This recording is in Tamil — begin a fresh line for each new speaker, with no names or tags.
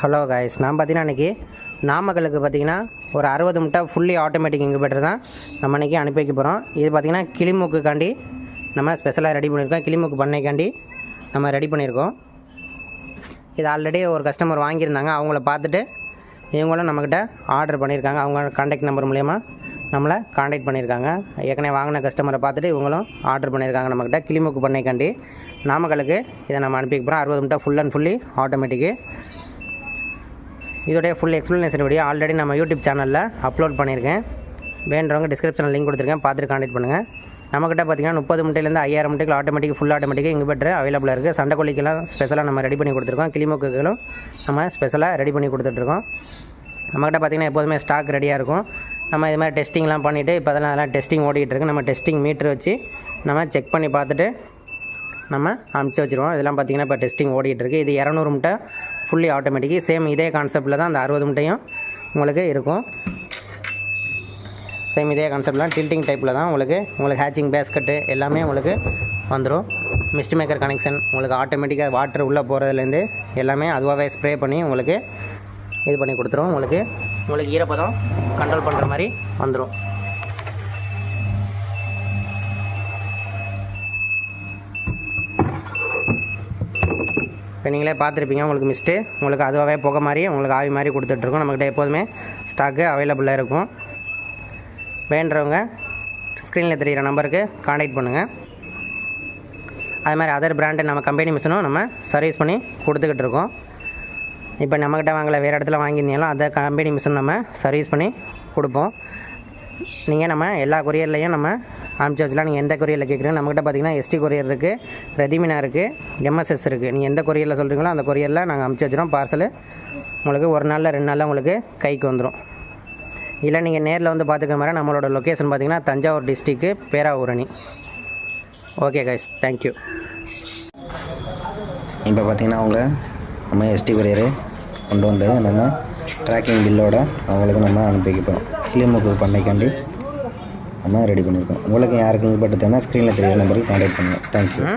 ஹலோ காய்ஸ் நான் பார்த்தீங்கன்னா இன்றைக்கி நாமக்கலுக்கு பார்த்தீங்கன்னா ஒரு அறுபது முட்டை ஃபுல்லி ஆட்டோமேட்டிக் இன்குபேட்டர் தான் நம்ம இன்றைக்கி அனுப்பி வைக்க போகிறோம் இது பார்த்தீங்கன்னா கிளிமூக்குக்காண்டி நம்ம ஸ்பெஷலாக ரெடி பண்ணியிருக்கோம். கிளிமூக்கு பண்ணைக்காண்டி நம்ம ரெடி பண்ணியிருக்கோம். இது ஆல்ரெடி ஒரு கஸ்டமர் வாங்கியிருந்தாங்க. அவங்கள பார்த்துட்டு இவங்களும் நம்மக்கிட்ட ஆர்டர் பண்ணியிருக்காங்க. அவங்க கான்டாக்ட் நம்பர் மூலயமா நம்மளை காண்டாக்ட் பண்ணியிருக்காங்க. ஏற்கனவே வாங்கின கஸ்டமரை பார்த்துட்டு இவங்களும் ஆர்டர் பண்ணியிருக்காங்க நம்மக்கிட்ட கிளிமூக்கு பண்ணைக்காண்டி நாமக்கலுக்கு இதை நம்ம அனுப்பி போகிறோம் அறுபது முட்டை ஃபுல் அண்ட் ஃபுல்லி ஆட்டோமேட்டிக்கு இதோடைய ஃபுல் எக்ஸ்ப்ளனேஷன் வீடியோ ஆல்ரெடி நம்ம யூடியூப் சேனலில் அப்லோட் பண்ணியிருக்கேன். வேண்டவங்க டிஸ்கிரிப்ஷனில் லிங்க் கொடுத்துருக்கேன். பார்த்துட்டு கான்டெக்ட் பண்ணுங்கள் நம்மக்கிட்ட பார்த்தீங்கன்னா முப்பது முட்டையிலேருந்து ஐயாயிரம் முட்டைகள் ஆட்டோமேட்டிக் ஃபுல் ஆட்டோமேட்டிக் இங்குபெட்டர் அவைலபிளாக இருக்குது சண்டைக்கோழிக்கெல்லாம் ஸ்பெஷலாக நம்ம ரெடி பண்ணி கொடுத்துருக்கோம். கிளிமோக்குகளும் நம்ம ஸ்பெஷலாக ரெடி பண்ணி கொடுத்துட்ருக்கோம். நம்மக்கிட்ட பார்த்தீங்கன்னா எப்போதுமே ஸ்டாக் ரெடியாக இருக்கும். நம்ம இது மாதிரி டெஸ்டிங்லாம் பண்ணிவிட்டு இப்போ அதெல்லாம் அதெல்லாம் டெஸ்டிங் ஓடிக்கிட்டு இருக்கு. நம்ம டெஸ்டிங் மீட்ரு வச்சு நம்ம செக் பண்ணி பார்த்துட்டு நம்ம அனுப்பிச்சி வச்சுருவோம். இதெல்லாம் பார்த்தீங்கன்னா இப்போ டெஸ்டிங் ஓடிக்கிட்டு இருக்குது இது இரநூறு முட்டை ஃபுல்லி ஆட்டோமேட்டிக்கு சேம் இதே கான்செப்டில் தான் அந்த அறுபது முட்டையும் உங்களுக்கு இருக்கும். சேம் இதே கான்செப்ட்லாம் டில்ட்டிங் டைப்பில் தான் உங்களுக்கு உங்களுக்கு ஹேச்சிங் பேஸ்கட்டு எல்லாமே உங்களுக்கு வந்துடும் மிஸ்ட் மேக்கர் கனெக்ஷன் உங்களுக்கு ஆட்டோமேட்டிக்காக வாட்டர் உள்ளே போகிறதுலேருந்து எல்லாமே அதுவாகவே ஸ்ப்ரே பண்ணி உங்களுக்கு இது பண்ணி கொடுத்துரும். உங்களுக்கு உங்களுக்கு ஈரப்பதம் கண்ட்ரோல் பண்ணுற மாதிரி வந்துடும் இப்போ நீங்களே பார்த்துருப்பீங்க. உங்களுக்கு மிஸ்ட்டு உங்களுக்கு அதுவாகவே புகை மாதிரி உங்களுக்கு ஆவி மாதிரி கொடுத்துட்ருக்கோம். நம்மக்கிட்ட எப்போதுமே ஸ்டாக்கு அவைலபிளாக இருக்கும். வேண்டுறவங்க ஸ்க்ரீனில் தெரிகிற நம்பருக்கு காண்டாக்ட் பண்ணுங்கள் அது மாதிரி அதர் பிராண்டு நம்ம கம்பெனி மிஷினும் நம்ம சர்வீஸ் பண்ணி கொடுத்துக்கிட்டு இருக்கோம். இப்போ நம்மக்கிட்ட வாங்கலை வேறு இடத்துல வாங்கியிருந்தீங்களோ அதை கம்பெனி மிஷின் நம்ம சர்வீஸ் பண்ணி கொடுப்போம். நீங்கள் நம்ம எல்லா கொரியர்லையும் நம்ம அனுப்பிச்சி வச்சலாம். நீங்கள் எந்த கொரியரில் கேட்குறீங்க நம்மக்கிட்ட பார்த்தீங்கன்னா எஸ்டி கொரியர் இருக்குது ரெதிமினா இருக்குது எம்எஸ்எஸ் இருக்குது நீங்கள் எந்த கொரியரில் சொல்கிறீங்களோ அந்த கொரியரில் நாங்கள் அனுப்பிச்சி வச்சுருவோம். பார்சல் உங்களுக்கு ஒரு நாளில் ரெண்டு நாளில் உங்களுக்கு கைக்கு வந்துடும் இல்லை நீங்கள் நேரில் வந்து பார்த்துக்க மாதிரி நம்மளோட லொக்கேஷன் பார்த்தீங்கன்னா Thanjavur district Peravurani. Okay guys thank you
இப்போ பார்த்தீங்கன்னா அவங்க நம்ம எஸ்டி கொரியரு கொண்டு வந்து நம்ம ட்ராக்கிங் பில்லோட அவங்களுக்கு நம்ம அனுப்பி வைக்க போகிறோம் கிளிமுக்கு பண்ணைக்காண்டி நம்ம ரெடி பண்ணியிருக்கோம். உங்களுக்கு யாருக்கும் பட்டு தேவைன்னா ஸ்க்ரீனில் தெரியுற நம்பருக்கு கான்டாக்ட் பண்ணுங்கள் தேங்க்யூ